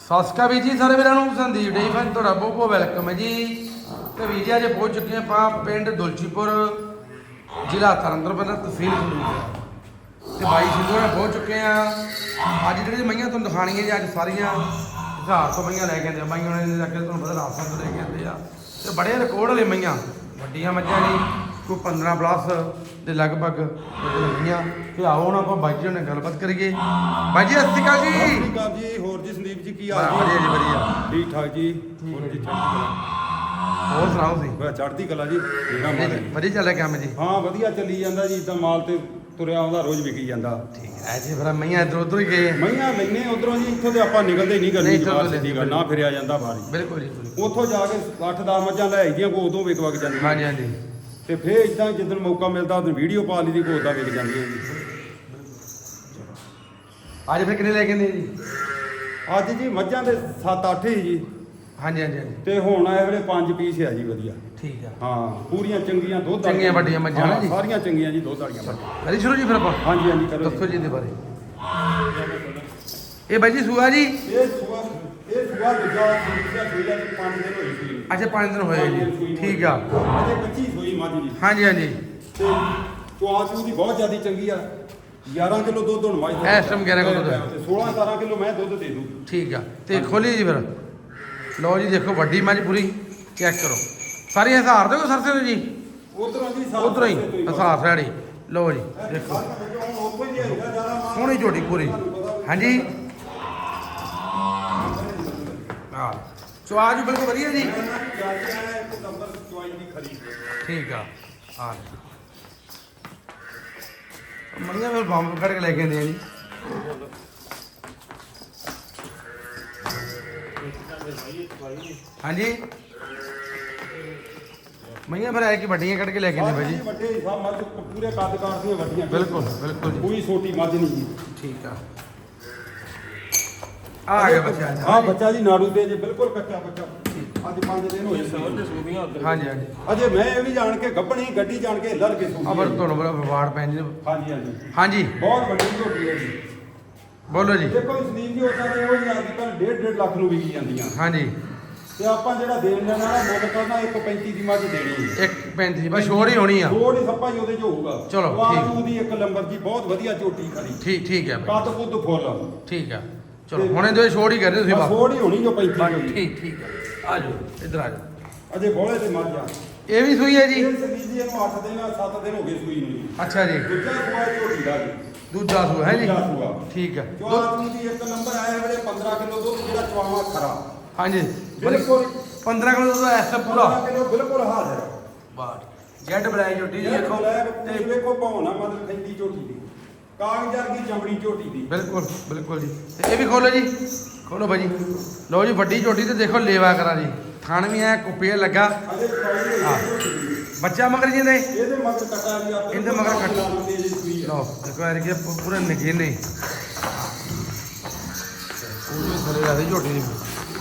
ਸਤਿ ਸ਼੍ਰੀ ਅਕਾਲ ਵੀਰ ਜੀ, ਸਾਰੇ ਵੀਰਾਂ ਨੂੰ ਸੰਦੀਪ ਡੇ ਫਨ ਤੁਹਾਡਾ ਬਹੁਤ ਬਹੁਤ ਵੈਲਕਮ ਹੈ ਜੀ। ਤੇ ਵੀਰ ਜੀ, ਅੱਜ ਪਹੁੰਚ ਚੁੱਕੇ ਹਾਂ ਆਪਾਂ ਪਿੰਡ ਦੁਲਚੀਪੁਰ, ਜ਼ਿਲ੍ਹਾ ਤਰਨਤਾਰਨ ਤਹਿਸੀਲ ਸੰਗਰੂਰ ਤੇ ਬਾਈ ਸਿੰਘੋ ਪਹੁੰਚ ਚੁੱਕੇ ਆ ਅੱਜ ਜਿਹੜੇ ਮਈਆਂ ਤੁਹਾਨੂੰ ਦਿਖਾਣੀਆਂ ਜੀ, ਅੱਜ ਸਾਰੀਆਂ ਹਜ਼ਾਰ ਤੋਂ ਮਈਆਂ ਲੈ ਕੇ ਆਉਂਦੇ ਆ। ਉਹਨਾਂ ਨੇ ਜਾ ਤੁਹਾਨੂੰ ਪਤਾ ਰਾਜਸਥਾਨ ਤੋਂ ਲੈ ਕੇ ਆਉਂਦੇ ਆ। ਤੇ ਬੜੇ ਰਿਕਾਰਡ ਵਾਲੇ ਮਈਆਂ, ਵੱਡੀਆਂ ਮੱਝਾਂ ਨੇ ਕੋਈ 15 ਪਲੱਸ ਦੇ ਲਗਭਗ ਮਈਆਂ ਤੇ ਆਓ ਹੁਣ ਆਪਾਂ ਬਾਈ ਜੀ ਨਾਲ ਗੱਲਬਾਤ ਕਰੀਏ। ਬਾਈ ਜੀ ਸਤਿ ਸ਼੍ਰੀ ਅਕਾਲ ਜੀ। ਸਤਿ ਸ਼੍ਰੀ ਅਕਾਲ ਜੀ। ਹੋਰ ਜੀ ਸੰਦੀਪ ਜੀ ਕੀ ਹਾਲ ਵਧੀਆ ਜੀ ਵਧੀਆ। ਠੀਕ ਠਾਕ ਜੀ। ਹੋਰ ਜੀ ਕਲਾ? ਹੋਰ ਸੁਣਾਓ ਤੁਸੀਂ? ਚੜ੍ਹਦੀ ਕਲਾ ਜੀ। ਵਧੀਆ ਮਾਲ ਜੀ, ਵਧੀਆ ਚੱਲਿਆ ਕੰਮ ਜੀ। ਹਾਂ ਵਧੀਆ ਚੱਲੀ ਜਾਂਦਾ ਜੀ। ਇਦਾਂ ਮਾਲ ਤੇ ਤੁਰਿਆ ਆਉਂਦਾ ਰੋਜ਼ ਵਿਕੀ ਜਾਂਦਾ। ਠੀਕ ਹੈ ਐਸੇ ਫਿਰ ਮਈਆਂ ਇਧਰ ਉਧਰ ਹੀ ਗਏ। ਮਈਆਂ ਲੈਨੇ ਉਧਰੋਂ ਜੀ। ਇੱਥੋਂ ਤੇ ਆਪਾਂ ਨਿਕਲਦੇ ਹੀ ਨਹੀਂ ਗਰਮੀ ਸਿੱਧੀ ਗੱਲ ਨਾ ਫਿਰਿਆ ਜਾਂਦਾ ਬਾਹਰੀ ਬਿਲਕੁਲ ਜੀ ਬਿਲਕੁਲ। ਉੱਥੋਂ ਜਾ ਕੇ 8-10 ਮੱਝਾਂ ਲੈ ਆਈਦੀਆਂ ਕੋ ਉਦੋਂ ਵਿਕ ਵਗ ਜਾਂਦੀਆਂ। ਹਾਂਜੀ ਹਾਂਜੀ। ਤੇ ਫੇਰ ਇਦਾਂ ਜਿੱਦਣ ਮੌਕਾ ਮਿਲਦਾ ਉਦੋਂ ਵੀਡੀਓ ਪਾ ਲਈ ਦੀ ਕੋ ਉਦਾਂ ਵਿਕ ਜਾਂਦੀਆਂ ਜੀ। ਅੱਜ ਫਿਰ ਕਿੰਨੇ ਲੈ ਕੇ ਆਂਦੇ ਜੀ? ਅੱਜ ਜੀ ਮੱਝਾਂ ਦੇ 7-8 ਹੀ ਜੀ। ਹਾਂਜੀ ਹਾਂਜੀ ਹਾਂਜੀ। ਤੇ ਹੁਣ ਆਏ ਵੇਲੇ 5 ਪੀਸ ਆ ਜੀ ਵਧੀਆ। ਠੀਕ ਆ। ਹਾਂ ਪੂਰੀਆਂ ਚੰਗੀਆਂ ਦੁੱਧ ਵਾਲੀਆਂ। ਚੰਗੀਆਂ ਵੱਡੀਆਂ ਮੱਝਾਂ ਨਾ ਹਾਂ, ਜੀ। ਸਾਰੀਆਂ ਚੰਗੀਆਂ ਜੀ ਦੁੱਧ ਵਾਲੀਆਂ ਮੱਝਾਂ। ਕਰੀ ਸ਼ੁਰੂ ਜੀ ਫਿਰ ਆਪਾਂ? ਹਾਂਜੀ ਹਾਂਜੀ ਕਰੋ ਦੱਸੋ ਜੀ ਇਹਦੇ ਬਾਰੇ। ਇਹ ਬਾਈ ਜੀ ਸੂਆ ਜੀ? ਇਹ ਸੁਆ ਇਹ ਸੁਆ ਦੂਜਾ ਦੂਜਾ ਸੂਈ ਆ ਜੀ 5 ਦਿਨ ਹੋਈ ਸੀ। ਅੱਛਾ 5 ਦਿਨ ਹੋਏ ਜੀ। ਠੀਕ ਆ। ਅਜੇ ਕੱਚੀ ਸੂਈ ਮੱਝ ਜੀ। ਹਾਂਜੀ ਹਾਂਜੀ। ਤੇ ਚੁਆਚੂ ਦੀ ਬਹੁਤ ਜ਼ਿਆਦਾ ਚੰਗੀ ਆ। 11 ਕਿਲੋ ਦੁੱਧ ਹੁਣ ਮੱਝ ਦਾ ਇਸ ਟਾਈਮ 11 ਕਿਲੋ ਦੁੱਧ। ਹੈ। ਤੇ 16 17 ਕਿਲੋ ਮੈਂ ਦੁੱਧ ਦੇ ਦੂੰ। ਠੀਕ ਆ। ਤੇ ਖੋਲੀ ਜੀ ਫਿਰ। ਲਓ ਜੀ ਦੇਖੋ ਵੱਡੀ ਮੱਝ ਪੂਰੀ। ਚੈੱਕ ਕਰੋ। ਸਾਰੀ ਹਜ਼ਾਰ ਦੇ ਕੋ ਸਰਸੇ ਦੇ ਜੀ? ਉਧਰੋਂ ਜੀ ਉਧਰੋਂ ਹੀ। ਹਜ਼ਾਰ ਸਾੜੀ ਲਓ ਜੀ ਦੇਖੋ। ਮਾਲ। ਸੋਹਣੀ ਝੋਟੀ ਪੂਰੀ। ਹਾਂਜੀ ਹਾਂ ਸਵਾਦ ਜੀ ਬਿਲਕੁਲ ਵਧੀਆ ਜੀ। ਠੀਕ ਆ। ਹਾਂ ਮੜੀਆਂ ਫਿਰ ਬੰਬ ਕੱਢ ਕੇ ਲੈ ਕੇ ਆਉਂਦੇ ਆ ਜੀ। ਹਾਂਜੀ। ਮਈਆਂ ਫਿਰ ਐ ਕਿ ਵੱਡੀਆਂ ਕੱਢ ਕੇ ਲੈ ਕੇ ਆਉਂਦੇ ਬਾਈ ਜੀ। ਵੱਡੇ ਸਭ ਮੱਝ ਪੂਰੇ ਕੱਦ ਕਾਰ ਦੀਆਂ ਵੱਡੀਆਂ। ਬਿਲਕੁਲ ਬਿਲਕੁਲ ਜੀ। ਕੋਈ ਛੋਟੀ ਮੱਝ ਨਹੀਂ ਜੀ। ਠੀਕ ਆ। ਆ ਗਿਆ ਬੱਚਾ ਹਾਂ ਬੱਚਾ ਜੀ ਨਾੜੂ ਤੇ ਜੇ ਬਿਲਕੁਲ ਕੱਚਾ ਬੱਚਾ। ਅੱਜ 5 ਦਿਨ ਹੋਏ ਸੀ ਹਾਂਜੀ ਹਾਂਜੀ। ਅਜੇ ਮੈਂ ਇਹ ਵੀ ਜਾਣ ਕੇ ਗੱਭਣੀ ਗੱਡੀ ਜਾਣ ਕੇ ਲੜ ਕੇ ਸੂਈ ਅਬਰ ਤੁਹਾਨੂੰ ਬੜਾ ਵਿਵਾਦ ਪੈਣ ਜੀ ਹਾਂਜੀ ਹਾਂਜੀ। ਹਾਂਜੀ। ਬਹੁਤ ਵੱਡੀ ਝੋਟੀ ਹੈ ਜੀ। ਬੋਲੋ ਜੀ। ਦੇਖੋ ਸੰਦੀਪ ਜੀ ਉਦਾਂ ਦੇ ਇਹੋ ਜਿਹੀ ਅੱਜ ਕੱਲ੍ਹ 1.5 1.5 ਲੱਖ ਨੂੰ ਵਿਕੀ ਜਾਂਦੀਆਂ। ਹਾਂਜੀ। ਤੇ ਆਪਾਂ ਜਿਹੜਾ ਦੇਣ ਲੈਣਾ ਨਾ ਮੁੱਲ ਕਰਨਾ 1.35 ਦੀ ਮੱਝ ਦੇਣੀ ਹੈ। ਇੱਕ 35 ਬਸ ਛੋੜ ਹੀ ਹੋਣੀ ਆ। ਥੋੜ ਹੀ ਸੱਪਾ ਹੀ ਉਹਦੇ ਚ ਹੋਊਗਾ। ਚਲੋ, ਆਹ ਠੀਕ। ਤੂੰ ਦੀ ਇੱਕ ਲੰਬਰ ਦੀ ਬਹੁਤ ਵਧੀਆ ਝੋਟੀ ਖੜੀ। ਠੀਕ ਠੀਕ ਹੈ। ਬਾਈ ਕੱਦ ਕੁੱਦ ਫੁੱਲ ਠੀਕ ਆ। ਚਲੋ ਹੁਣੇ ਦੇ ਛੋੜ ਹੀ ਕਰਦੇ ਤੁਸੀਂ ਬਸ ਥੋੜ ਹੀ ਹੋਣੀ ਜੋ 35 ਬਸ ਦੀ ਠੀਕ ਠੀਕ ਆ ਜਾਓ ਇੱਧਰ ਆ ਜਾਓ। ਅਜੇ ਬੋਲੇ ਤੇ ਮੱਝ ਆ ਇਹ ਵੀ ਸੂਈ ਹੈ ਜੀ? ਇਹ ਸੰਦੀਪ ਜੀ ਇਹਨੂੰ 8 ਦਿਨ 7 ਦਿਨ ਹੋ ਗਏ ਸੂਈ ਨੂੰ ਜੀ। ਅੱਛਾ ਜੀ। ਦੂਜਾ ਸੂਆ ਝੋਟੀ ਦਾ ਜੀ। ਦੂਜਾ ਸੂ ਹੈ ਜੀ? ਦੂਜਾ ਸੂਆ। ਠੀਕ ਆ ਦੁੱਧ- ਚਵਾਰ ਦੀ ਇੱਕ ਨੰਬਰ ਆਇਆ ਵੇਲੇ 15 ਕਿਲੋ ਦੁੱਧ ਜਿਹੜਾ ਚਵਾਵਾ ਖਰਾ। ਹਾਂਜੀ। ਬਿਲਕੁਲ। 15 ਕਿਲੋ ਦਾ ਐਸਾ ਪੂਰਾ। 15 ਕਿਲੋ ਬਿਲਕੁਲ ਹਾਜ਼ਰ ਬਾਟ ਜੈਡ ਬਲੈਕ ਝੋਟੀ ਜੀ ਦੇਖੋ ਤੇ ਤੇ ਵੇਖੋ ਭਾਉਣਾ ਮਤਲਬ ਖੰਡੀ ਝੋਟੀ ਦੀ। ਕਾਗਜ਼ਾਰ ਦੀ ਚਮੜੀ ਝੋਟੀ ਦੀ। ਬਿਲਕੁਲ ਬਿਲਕੁਲ ਜੀ। ਤੇ ਇਹ ਵੀ ਖੋਲੋ ਜੀ। ਖੋਲੋ ਭਾਜੀ। ਲਓ ਜੀ ਵੱਡੀ ਝੋਟੀ ਤੇ ਦੇਖੋ ਲੇਵਾ ਕਰਾ ਜੀ। ਥਣ ਵੀ ਐ ਕੁੱਪੇ ਲੱਗਾ। ਹਾਂ। ਬੱਚਾ ਮਗਰ ਜੀ ਦੇ ਇਹਦੇ ਮਗਰ ਕੱਟਾ ਜੀ ਇਹਦੇ ਮਗਰ ਕੱਟਾ। ਆ। ਲਓ ਦੇਖੋ ਯਾਰ ਕਿ ਪੂਰੇ ਨਗੀਨੇ। ਪੂਰੀ ਥਲੇ ਦਾ ਝੋਟੀ ਦੀ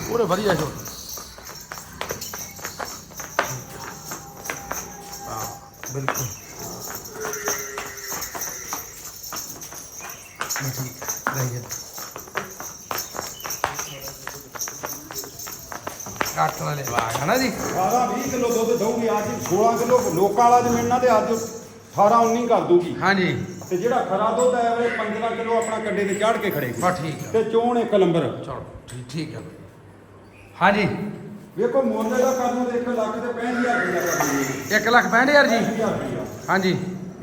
ਪੂਰੇ ਵਧੀਆ ਝੋਟੀ। ਬਿਲਕੁਲ। ਕੱਟ ਲੈ ਵਾ ਹਨਾ ਜੀ? 18 20 ਕਿਲੋ ਦੁੱਧ ਦਊਗੀ ਅੱਜ 16 ਕਿਲੋ ਲੋਕਾਂ ਵਾਲਾ ਜ਼ਮੀਨਾਂ ਤੇ ਅੱਜ 18 19 ਕਰ ਦੂਗੀ ਹਾਂਜੀ। ਤੇ ਜਿਹੜਾ ਖਰਾ ਦੁੱਧ ਹੈ ਵੇ 15 ਕਿਲੋ ਆਪਣਾ ਕੰਡੇ ਤੇ ਚਾੜ ਕੇ ਖੜੇਗੀ। ਬਸ ਠੀਕ ਤੇ ਚੋਣ ਇੱਕ ਨੰਬਰ। ਚਲੋ ਠੀਕ ਠੀਕ ਹੈ। ਹਾਂਜੀ। ਵੇਖੋ ਮੁੱਲ ਦਾ ਕਰਨ 1 ਲੱਖ ਤੇ 65000 ਰੁਪਇਆ ਕਰਨੀ 1 ਲੱਖ 65000 ਜੀ? ਹਾਂਜੀ।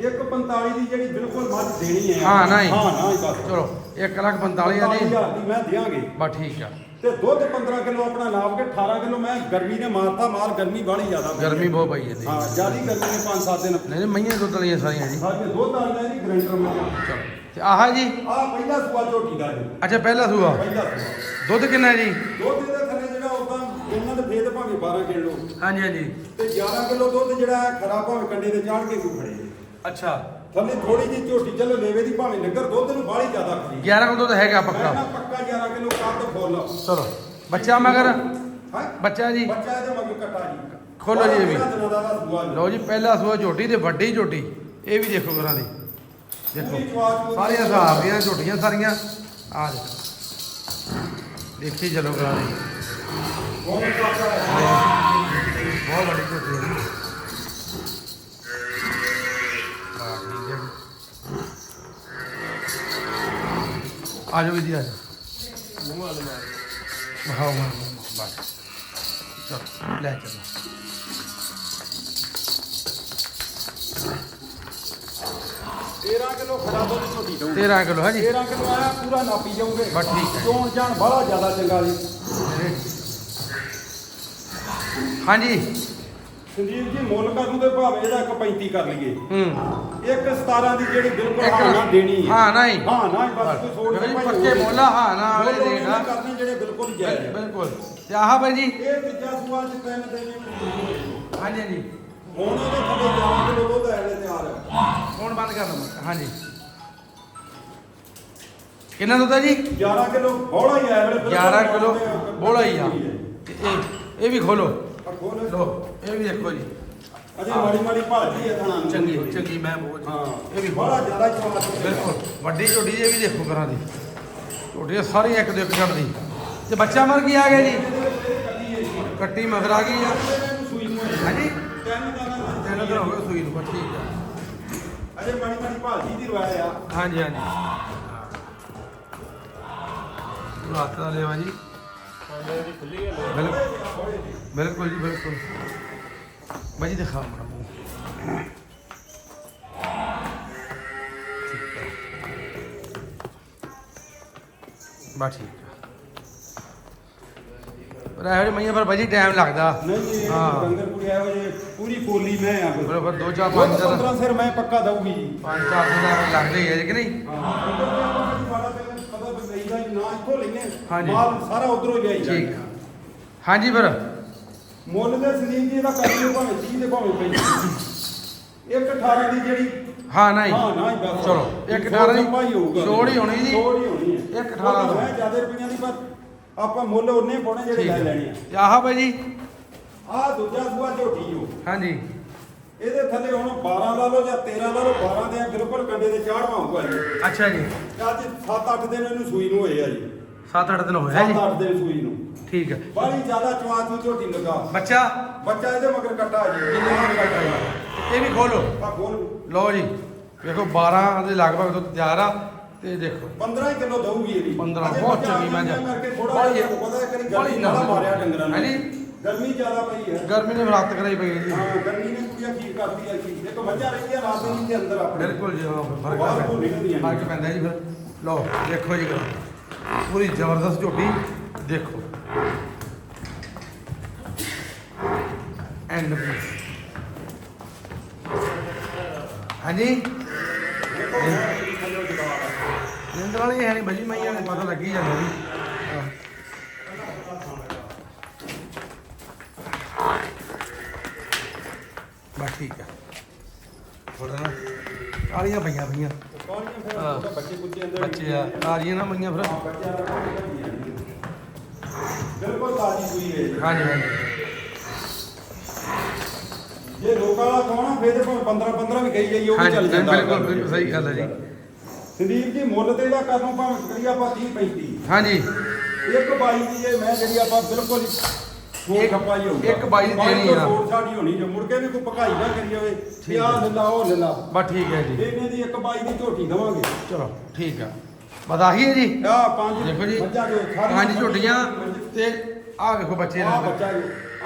ਇੱਕ 45 ਦੀ ਜਿਹੜੀ ਬਿਲਕੁਲ ਮੱਝ ਦੇਣੀ ਹੈ। ਹਾਂ, ਨਾ ਹੀ। ਨਾ ਹੀ ਬਸ। ਚਲੋ 1 ਲੱਖ 45000 ਦੀ 45000 ਦੀ ਮੈਂ ਦਿਆਂਗੇ। ਬਸ ਠੀਕ ਆ। ਤੇ ਦੁੱਧ 15 ਕਿਲੋ ਆਪਣਾ ਨਾਪ ਕੇ 18 ਕਿਲੋ ਮੈਂ ਗਰਮੀ ਨੇ ਮਾਰਤਾ ਮਾਲ ਗਰਮੀ ਬਾਹਲੀ ਜ਼ਿਆਦਾ ਪਈ। ਗਰਮੀ ਬਹੁਤ ਪਈ ਜਾਂਦੀ ਹਾਂ ਜਿਆਦੀ ਗਰਮੀ ਨੇ 5-7 ਦਿਨ। ਨਹੀਂ ਨਹੀਂ ਮਈਆਂ ਦੁੱਧ ਵਾਲੀਆਂ ਸਾਰੀਆਂ ਜੀ। ਸਾਡੇ ਦੁੱਧ ਵਾਲੀਆਂ ਜੀ ਗਰੰਟਰ ਮੱਝਾਂ ਚਲੋ। ਤੇ ਆਹ ਜੀ? ਆ ਪਹਿਲਾ ਸੂਆ ਝੋਟੀ ਦਾ ਜੀ। ਅੱਛਾ ਪਹਿਲਾ ਸੂਆ? ਪਹਿਲਾ ਸੂਆ। ਦੁੱਧ ਕਿੰਨਾ ਜੀ? ਦੁੱਧ ਦੇ ਥੱਲੇ ਜਿਹੜਾ ਉਦਾਂ ਉਹਨਾਂ ਦੇ ਫੇਦ ਭਾਵੇਂ 12 ਕਿਲੋ। ਹਾਂਜੀ ਹਾਂਜੀ। ਤੇ 11 ਕਿਲੋ ਦੁੱਧ ਜਿਹੜਾ ਹੈ ਖਰਾ ਭਾਵੇਂ ਕੰਡੇ ਤੇ ਚਾੜ ਕੇ ਕੋਈ ਖੜੇ ਅੱਛਾ। ਥੱਲੇ ਥੋੜੀ ਜਿਹੀ ਝੋਟੀ ਚੱਲ ਲੇਵੇ ਦੀ ਭਾਵੇਂ ਨਿੱਗਰ ਦੁੱਧ ਨੂੰ ਬਾਹਲੀ ਜ਼ਿਆਦਾ ਖੜੀ 11 ਕਿਲੋ ਦੁੱਧ ਹੈਗਾ ਮੈਂ ਪੱਕਾ? ਨਾ ਪੱਕਾ 11 ਕਿਲੋ ਚਲੋ। ਬੱਚਾ ਮਗਰ। ਹਾਂ? ਬੱਚਾ ਜੀ। ਬੱਚਾ ਇਹਦੇ ਮਗਰ ਕੱਟਾ ਜੀ। ਖੋਲੋ ਜੀ ਇਹ ਵੀ। ਦਾ। ਲਓ ਜੀ ਪਹਿਲਾ ਸੂਆ ਝੋਟੀ ਤੇ ਵੱਡੀ ਝੋਟੀ। ਇਹ ਵੀ ਦੇਖੋ ਕਰਾਂ ਦੀ। ਦੇਖੋ। ਸਾਰੀਆਂ ਹਿਸਾਬ ਦੀਆਂ ਝੋਟੀਆਂ ਸਾਰੀਆਂ। ਆ ਦੇਖੋ। ਦੇਖੀ ਚਲੋ ਕਰਾ ਦੀ। ਬਹੁਤ ਵੱਡੀ ਝੋਟੀ ਹੈ ਆ ਜਾਓ ਜੀ ਆ ਜਾਓ। ਮੂੰਹ ਵਾਲੇ ਮਾਰ ਹਾਂ ਹਾਂ ਬਸ। ਚਲੋ ਲੈ ਚਲੋ। 13 ਕਿਲੋ ਖੜਾ ਦੁੱਧ ਝੋਟੀ ਦਊ 13 ਕਿਲੋ ਹੈ ਜੀ 13 ਕਿਲੋ ਆਇਆ ਪੂਰਾ ਨਾਪੀ ਜਾਊਗੇ ਬਸ ਠੀਕ ਹੈ। ਚੋਣ ਜਾਣ ਬੜਾ ਜ਼ਿਆਦਾ ਚੰਗਾ ਜੀ। ਹਾਂਜੀ। ਸੰਜੀਵ ਜੀ ਮੁੱਲ ਕਰਨ ਦੇ ਭਾਵੇਂ ਇਹਦਾ ਇੱਕ 35 ਕਰ ਲਈਏ ਹੂੰ। ਇੱਕ 17 ਦੀ ਜਿਹੜੀ ਬਿਲਕੁਲ ਹਾਂ। ਨਾ ਦੇਣੀ ਹੈ। ਹਾਂ ਨਾ ਹੀ। ਨਾ ਹੀ। ਬਸ ਕੋਈ ਛੋੜ ਜੀ, ਪੱਕੇ ਮੁੱਲ ਆ, ਹਾਂ ਨਾ ਵਾਲੇ ਆ। ਕਰਨੇ ਜਿਹੜੇ ਬਿਲਕੁਲ ਜਾਇਜ਼ ਹੈ। ਬਿਲਕੁਲ। ਤੇ ਆਹ ਬਾਈ ਜੀ। ਇਹ ਤੀਜਾ ਸੂਆ ਚ ਤਿੰਨ ਦਿਨ ਹਾਂਜੀ ਹਾਂਜੀ। ਹੁਣ ਇਹਦੇ ਥੱਲੇ ਜਾਣ ਦੇ ਲੋਕ ਦਾ ਐਲੇ ਤਿਆਰ ਹੈ। ਫੋਨ ਬੰਦ ਕਰ ਲਓ। ਹਾਂਜੀ। ਕਿੰਨਾ ਦੁੱਧ ਹੈ ਜੀ? 11 ਕਿਲੋ ਬੋਲਾ ਹੀ ਹੈ ਵੇਲੇ 11 ਕਿਲੋ ਬੋਲਾ ਹੀ ਆ। ਤੇ ਇਹ ਇਹ ਵੀ ਖੋਲੋ। ਖੋਲ ਲੋ ਇਹ ਵੀ ਦੇਖੋ ਜੀ। ਅਜੇ ਮਾੜੀ ਮਾੜੀ ਭਾਜੀ ਹੈ ਥਾਣਾ ਨੂੰ। ਚੰਗੀ ਚੰਗੀ ਮੈਂ ਬਹੁਤ ਹਾਂ ਇਹ ਵੀ ਬੜਾ ਜ਼ਿਆਦਾ ਚੌੜਾ ਬਿਲਕੁਲ ਵੱਡੀ ਝੋਟੀ ਇਹ ਵੀ ਦੇਖੋ ਕਰਾਂ ਦੀ। ਝੋਟੀਆਂ ਸਾਰੀਆਂ ਇੱਕ ਦੇ ਇੱਕ ਛੱਡਦੀ ਤੇ ਬੱਚਾ ਮਰ ਕੀ ਆ ਗਿਆ ਜੀ। ਕੱਟੀ ਮਗਰ ਆ ਗਈ ਆ। ਹਾਂਜੀ? ਤਿੰਨ ਦਿਨਾਂ ਹੋ ਗਏ ਸੂਈ ਨੂੰ ਆ ਅਜੇ ਮਾੜੀ ਮਾੜੀ ਭਾਜੀ ਦੀ ਰਵਾਇ ਆ। ਹਾਂਜੀ ਹਾਂਜੀ। ਰਾਤ ਦਾ ਲੈਵਾ ਜੀ। ਬਿਲਕੁਲ ਬਿਲਕੁਲ ਜੀ ਬਿਲਕੁਲ। ਬਾਜੀ ਦਿਖਾ ਮੜਾ ਮੂੰਹ ਬਾ ਠੀਕ ਪਰ ਇਹੋ ਜਿਹੇ ਮਈਆਂ ਪਰ ਬਾਜੀ ਟਾਈਮ ਲੱਗਦਾ। ਨਹੀਂ ਹਾਂ। ਡੰਗਰ ਪੂਰੀ ਇਹੋ ਜਿਹੇ ਪੂਰੀ ਪੋਲੀ ਮੈਂ ਆ। ਬਰਾਬਰ ਦੋ ਚਾਰ ਪੰਜ ਦਿਨ। 15 ਸਿਰ ਮੈਂ ਪੱਕਾ ਦਊਗੀ ਜੀ। ਪੰਜ ਚਾਰ ਦਿਨ ਦਾ ਲੱਗਦੇ ਹੀ ਹੈ ਜੀ ਕਿ ਨਹੀਂ? ਹਾਂ ਤੇ ਪਤਾ ਜੀ ਨਾ ਇੱਥੋਂ ਹਾਂਜੀ। ਮਾਲ ਸਾਰਾ ਉਧਰੋਂ ਲਿਆਈ ਠੀਕ ਆ। ਹਾਂਜੀ ਫਿਰ। ਮੁੱਲ ਦੇ ਸਲੀਮ ਜੀ ਦਾ ਕਰੀ ਭਾਵੇਂ 30 ਦੇ ਭਾਵੇਂ 35 ਇੱਕ 18 ਦੀ ਜਿਹੜੀ ਹਾਂ ਨਹੀਂ। ਹਾਂ ਨਾ ਹੀ ਬਸ। ਚਲੋ ਇੱਕ 18 ਦੀ ਭਾਈ ਹੋਊਗਾ। ਛੋੜ ਹੀ ਹੋਣੀ ਜੀ। ਛੋੜ ਹੀ ਹੋਣੀ ਹੈ। ਇੱਕ 18 ਉਹ ਤਾਂ ਤੋਂ। ਹੈ ਜ਼ਿਆਦਾ ਰੁਪਈਆਂ ਦੀ ਪਰ ਆਪਾਂ ਮੁੱਲ ਉਹਨੇ ਪਾਉਣੇ ਜਿਹੜੇ ਲੈ ਲੈਣੇ ਤੇ ਆਹ ਬਾਈ ਜੀ। ਆ ਆਹ ਦੂਜਾ ਸੂਆ ਝੋਟੀ ਹੋ ਹਾਂਜੀ। ਇਹਦੇ ਥੱਲੇ ਹੁਣ 12 ਲਾ ਲਓ ਜਾਂ 13 ਲਾ ਲਓ 12 ਦੇ ਬਿਲਕੁਲ ਕੰਡੇ ਦੇ ਚਾੜਵਾ ਹੋਊਗਾ ਜੀ। ਅੱਛਾ ਜੀ। ਅੱਜ 7-8 ਦਿਨ ਇਹਨੂੰ ਸੂਈ ਨੂੰ ਹੋਏ ਆ ਜੀ। 7-8 ਦਿਨ ਹੋਇਆ ਜੀ। 7-8 ਦਿਨ ਸੂਈ ਨੂੰ। ਠੀਕ ਹੈ। ਬੜੀ ਜ਼ਿਆਦਾ ਚਵਾਤ ਨੂੰ ਝੋਟੀ ਲੱਗਾ। ਬੱਚਾ? ਬੱਚਾ ਇਹਦੇ ਮਗਰ ਕੱਟਾ ਜੀ। ਜਿੰਨਾ ਮਗਰ ਕੱਟਾ ਇਹ ਵੀ ਖੋਲੋ। ਆ ਬੋਲ ਲਓ ਜੀ। ਵੇਖੋ 12 ਦੇ ਲਗਭਗ ਦੁੱਧ ਤਿਆਰ ਆ। ਤੇ ਦੇਖੋ। 15 ਕਿਲੋ ਦਊਗੀ ਇਹ ਵੀ 15 ਅਜੇ ਬਹੁਤ ਚੰਗੀ ਮੈਂ ਥੋੜਾ ਬੜੀ- ਪਤਾ ਹੈ ਕਿ ਬੜੀ ਗਰਮੀ ਨਾਲ। ਮਾਰਿਆ ਡੰਗਰਾਂ ਨੂੰ। ਹਾਂਜੀ। ਗਰਮੀ ਜ਼ਿਆਦਾ ਪਈ ਹੈ। ਗਰਮੀ ਨੇ ਰਾਤ ਕਰਾਈ ਪਈ ਹੈ ਜੀ। ਹਾਂ ਗਰਮੀ ਨੇ ਕੁੜੀਆਂ ਠੀਕ ਕਰਦੀ ਹੈ ਜੀ ਦੇਖੋ ਮੱਝਾਂ ਰਹਿੰਦੀਆਂ ਰਾਤ ਦੇ ਨੀਚੇ ਅੰਦਰ ਆਪਣੇ। ਬਿਲਕੁਲ ਜੀ ਹਾਂ ਨੇ। ਫ਼ਰਕ ਪੈਂਦਾ ਜੀ ਫਿਰ। ਲਓ ਦੇਖੋ ਜੀ। ਪੂਰੀ ਜ਼ਬਰਦਸਤ ਝੋਟੀ ਦੇਖੋ। ਐਂਡ ਹਾਂਜੀ? ਨਿੰਦਰ ਵਾਲੀ ਹੈ ਨਹੀਂ ਬਜੀ ਮਈਆਂ ਨੂੰ ਪਤਾ ਲੱਗੀ ਜਾਂਦਾ ਜੀ। ਬਸ ਠੀਕ ਆ। ਥੋੜਾ ਨਾ ਕਾਲੀਆਂ ਪਈਆਂ ਪਈਆਂ ਕੌਣੀਆਂ ਫਿਰ ਹਾਂ। ਉਹਦਾ ਬੱਚੇ ਬੁੱਚੇ ਅੰਦਰ ਬੱਚੇ ਆ ਕਾਲੀਆਂ ਨਾ ਪਈਆਂ ਫਿਰ ਦਾ। ਬਿਲਕੁਲ ਤਾਜ਼ੀ ਹੋਈ ਹੈ। ਹਾਂਜੀ ਹਾਂਜੀ ਜੇ ਲੋਕਾਂ ਵਾਲਾ ਕੌਣਾ ਫੇਰ ਤੇ ਭਾਵੇਂ 15 15 ਵੀ ਕਹੀ ਜਾਈਏ ਉਹ ਵੀ ਹਾਂਜੀ ਚੱਲ ਜਾਂਦਾ ਬਿਲਕੁਲ ਬਿਲਕੁਲ ਸਹੀ ਗੱਲ ਹੈ ਜੀ ਸੰਦੀਪ ਜੀ ਮੁੱਲ ਤੇ ਇਹਦਾ ਕਰਨੋਂ ਭਾਵੇਂ ਆਪਾਂ 30 35 ਹਾਂਜੀ ਇੱਕ ਬਾਈ ਦੀ ਜੇ ਮੈਂ ਜਿਹੜੀ ਆਪਾਂ ਬਿਲਕੁਲ ਹੀ ਛੋੜ ਇੱਕ- ਖੱਪਾ ਹੀ ਇੱਕ ਬਾਈ ਦੀ ਦੇਣੀ ਆ। ਛੋੜ ਛਾੜੀ ਹੋਣੀ ਜੇ ਮੁੜ ਕੇ ਵੀ ਕੋਈ ਭਕਾਈ ਨਾ ਕਰੀ ਜਾਵੇ ਠੀਕ ਆ ਹੈ। ਲੈ ਲਾ ਉਹ ਲੈ ਲਾ। ਬਸ ਠੀਕ ਹੈ ਜੀ। ਇਹਨੇ ਦੀ ਇੱਕ ਬਾਈ ਦੀ ਝੋਟੀ ਦਵਾਂਗੇ। ਚਲੋ ਠੀਕ ਆ। ਬਸ ਆਹੀ ਹੈ ਜੀ? ਆ ਪੰਜ ਦੇਖੋ ਜੀ ਜੋ ਪੰਜ ਝੋਟੀਆਂ ਤੇ ਆਹ ਵੇਖੋ ਬੱਚੇ ਆ ਨਾਲ ਬੱਚਾ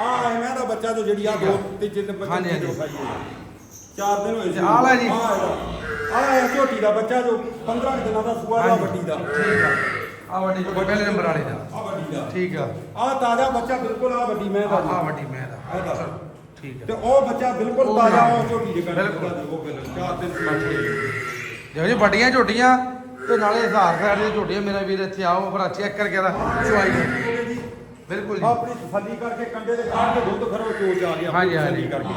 ਆ ਐਵੇਂ ਦਾ ਬੱਚਾ ਜੋ ਜਿਹੜੀ ਆ। ਦੋ ਤੇ ਜਿੰਨ ਬੱਚੇ ਹਾਂਜੀ, ਹਾਂਜੀ। ਜੋ ਚਾਰ ਦਿਨ ਹੋਏ ਆਹ ਲੈ ਜੀ। ਆ ਇਹ ਝੋਟੀ ਦਾ ਬੱਚਾ ਜੋ 15 ਕੁ ਦਿਨਾਂ ਦਾ ਸੂਆ ਦਾ ਹਾਂਜੀ, ਵੱਡੀ ਦਾ। ਠੀਕ ਆ। ਆ ਵੱਡੀ ਝੋਟੀ ਪਹਿਲੇ ਨੰਬਰ ਵਾਲੀ ਦਾ। ਆ ਵੱਡੀ ਦਾ। ਠੀਕ ਆ। ਆ ਤਾਜ਼ਾ ਬੱਚਾ ਬਿਲਕੁਲ ਆ ਵੱਡੀ ਮੈਂ ਦਾ। ਆ ਵੱਡੀ ਮੈਂ ਦਾ। ਚਲੋ, ਠੀਕ ਤੇ ਆ ਉਹ ਬੱਚਾ ਬਿਲਕੁਲ ਤਾਜ਼ਾ। ਉਹ ਝੋਟੀ ਦੇ ਬਿਲਕੁਲ। ਉਹ ਬਿਲਕੁਲ। ਚਾਰ ਦਿਨ ਦੇਖੋ ਜੀ ਵੱਡੀਆਂ ਝੋਟੀਆਂ ਤੇ ਨਾਲੇ ਹਜ਼ਾਰ ਸਾਈਡ ਦੀਆਂ ਝੋਟੀਆਂ ਮੇਰਾ ਵੀਰ ਇੱਥੇ ਆਓ ਭਰਾ ਚੈੱਕ ਕਰਕੇ ਦਾ ਚੁਆਈ ਬਿਲਕੁਲ ਜੀ। ਆਪਣੀ ਤਸੱਲੀ ਕਰਕੇ ਕੰਡੇ ਦੇ ਕਾੜ ਕੇ ਦੁੱਧ ਖਰੋ ਚੋਚ ਆ ਗਿਆ। ਹਾਂਜੀ, ਹਾਂਜੀ। ਕਰਕੇ।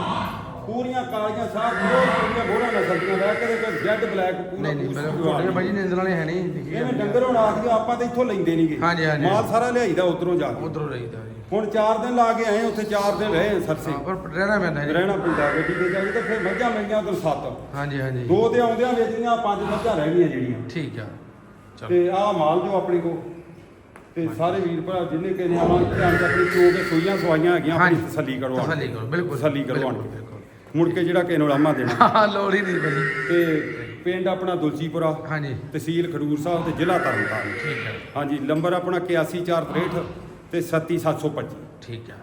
ਪੂਰੀਆਂ ਕਾਲੀਆਂ ਸਾਫ਼ ਬਹੁਤ ਪੂਰੀਆਂ ਬੋੜਾ ਨਸਲ ਦੀਆਂ ਲੈ ਕੇ ਤੇ ਜੈਡ ਬਲੈਕ ਪੂਰਾ ਨਹੀਂ ਨਹੀਂ ਪੂਰਾ। ਝੋਟੀਆਂ ਬਾਜੀ ਨਿੰਦਰ ਵਾਲੇ ਹੈ ਨਹੀਂ ਦਿਖੀ ਇਹਨੇ ਡੰਗਰ ਹੁਣ ਆਖਦੀ ਆਪਾਂ ਤਾਂ ਇੱਥੋਂ ਲੈਂਦੇ ਨਹੀਂਗੇ ਹਾਂਜੀ, ਹਾਂਜੀ। ਮਾਲ ਸਾਰਾ ਲਿਆਈਦਾ ਉਧਰੋਂ ਜਾ ਕੇ ਉਧਰੋਂ ਰਹੀਦਾ ਜੀ ਹੁਣ 4 ਦਿਨ ਲਾ ਕੇ ਆਏ ਉੱਥੇ 4 ਦਿਨ ਰਹੇ ਸਰਸੇ ਹਾਂ, ਪਰ ਰਹਿਣਾ ਪੈਂਦਾ ਜੀ ਰਹਿਣਾ ਪੈਂਦਾ ਗੱਡੀ ਤੇ ਜਾ ਕੇ ਤੇ ਫਿਰ ਮੱਝਾਂ ਮਈਆਂ ਉਧਰ ਸੱਤ ਹਾਂਜੀ ਹਾਂਜੀ ਦੋ ਤੇ ਆਉਂਦਿਆਂ ਵੇਚਦੀਆਂ ਪੰਜ ਮੱਝਾਂ ਰਹਿ ਗਈਆਂ ਜਿਹੜੀਆਂ ਠੀਕ ਆ ਚਲੋ ਤੇ ਆਹ ਮਾਲ ਜੋ ਆਪਣੇ ਕੋ ਤੇ ਸਾਰੇ ਵੀਰ ਭਰਾ ਜਿੰਨੇ ਕਿ ਨੇ ਆਵਾਂ ਧਿਆਨ ਚ ਆਪਣੀ ਚੋ ਕੇ ਸੂਈਆਂ ਸਵਾਈਆਂ ਹੈਗੀਆਂ ਆਪਣੀ ਹਾਂਜੀ। ਤਸੱਲੀ ਕਰੋ। ਤਸੱਲੀ ਕਰੋ, ਬਿਲਕੁਲ। ਤਸੱਲੀ ਕਰੋ। ਬਿਲਕੁਲ। ਮੁੜ ਕੇ ਜਿਹੜਾ ਕਿਸੇ ਨੂੰ ਲਾਮਾ ਦੇਣਾ। ਹਾਂ ਲੋੜ ਹੀ ਨਹੀਂ ਭਾਜੀ ਤੇ ਪਿੰਡ ਆਪਣਾ ਦੁਲਜੀਪੁਰਾ ਹਾਂਜੀ। ਤਹਿਸੀਲ ਖਡੂਰ ਸਾਹਿਬ ਤੇ ਜ਼ਿਲ੍ਹਾ ਤਰਨਤਾਰਨ। ਠੀਕ ਹੈ। ਹਾਂਜੀ ਨੰਬਰ ਆਪਣਾ 8143 ਤੇ 37725 ਠੀਕ ਹੈ।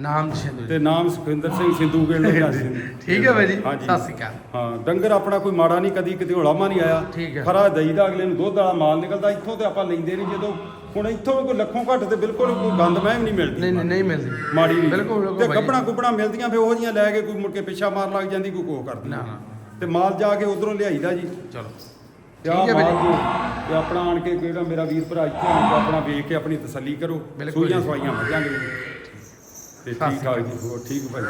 ਨਾਮ ਸਿੰਧੂ ਤੇ ਨਾਮ ਸੁਖਿੰਦਰ ਸਿੰਘ ਸਿੰਧੂਗੇੜ ਨਿਵਾਸੀ ਠੀਕ ਹੈ ਹਾਂਜੀ। ਸਤਿ ਸ਼੍ਰੀ ਅਕਾਲ। ਹਾਂ ਡੰਗਰ ਆਪਣਾ ਕੋਈ ਮਾੜਾ ਨਹੀਂ ਕਦੀ ਕਿਤੇ ਹੋਲਾਮਾ ਨਹੀਂ ਆਇਆ। ਖਰਾ ਦਈਦਾ ਅਗਲੇ ਨੂੰ ਦੁੱਧ ਵਾਲਾ ਮਾਲ ਨਿਕਲਦਾ ਇੱਥੋਂ ਤੇ ਆਪਾਂ ਲੈਂਦੇ ਨਹੀਂ ਜਦੋਂ। ਹੁਣ ਇੱਥੋਂ ਵੀ ਕੋਈ ਲੱਖੋਂ ਘੱਟ ਤੇ ਬਿਲਕੁਲ ਕੋਈ ਗੰਦ ਮੈਂ ਵੀ ਨਹੀਂ ਮਿਲਦੀ। ਨਹੀਂ ਨਹੀਂ ਨਹੀਂ ਮਿਲਦੀ। ਮਾੜੀ ਨਹੀਂ ਬਿਲਕੁਲ ਬਿਲਕੁਲ ਤੇ ਭਾਜੀ। ਗੱਪਣਾ ਗੁੱਪਣਾ ਮਿਲਦੀਆਂ ਫਿਰ ਉਹ ਜੀਆਂ ਲੈ ਕੇ ਕੋਈ ਮੁੜ ਕੇ ਪਿੱਛਾ ਮਾਰ ਲੱਗ ਜਾਂਦੀ ਕੋਈ ਕੋਹ ਕਰਦੀ। ਨਾ, ਨਾ। ਤੇ ਮਾਲ ਜਾ ਕੇ ਉਧਰੋਂ ਲਿਆਈਦਾ ਜੀ। ਚਲੋ। ਤੇ ਠੀਕ ਹੈ ਮਾਲ ਭਾਜੀ। ਜੋ ਤੇ ਆਪਣਾ ਆਣ ਕੇ ਕਿਹੜਾ ਮੇਰਾ ਵੀਰ ਭਰਾ ਇੱਥੇ ਆਣ ਕੇ ਆਪਣਾ ਵੇਖ ਕੇ ਆਪਣੀ ਤਸੱਲੀ ਕਰੋ। ਬਿਲਕੁਲ ਸੂਈਆਂ ਜੀ। ਸਵਾਈਆਂ ਮੱਝਾਂ ਦੇ ਤੇ ਸਤਿ ਠੀਕ ਠਾਕ ਜੀ ਹੋਰ ਠੀਕ ਭਾਈ।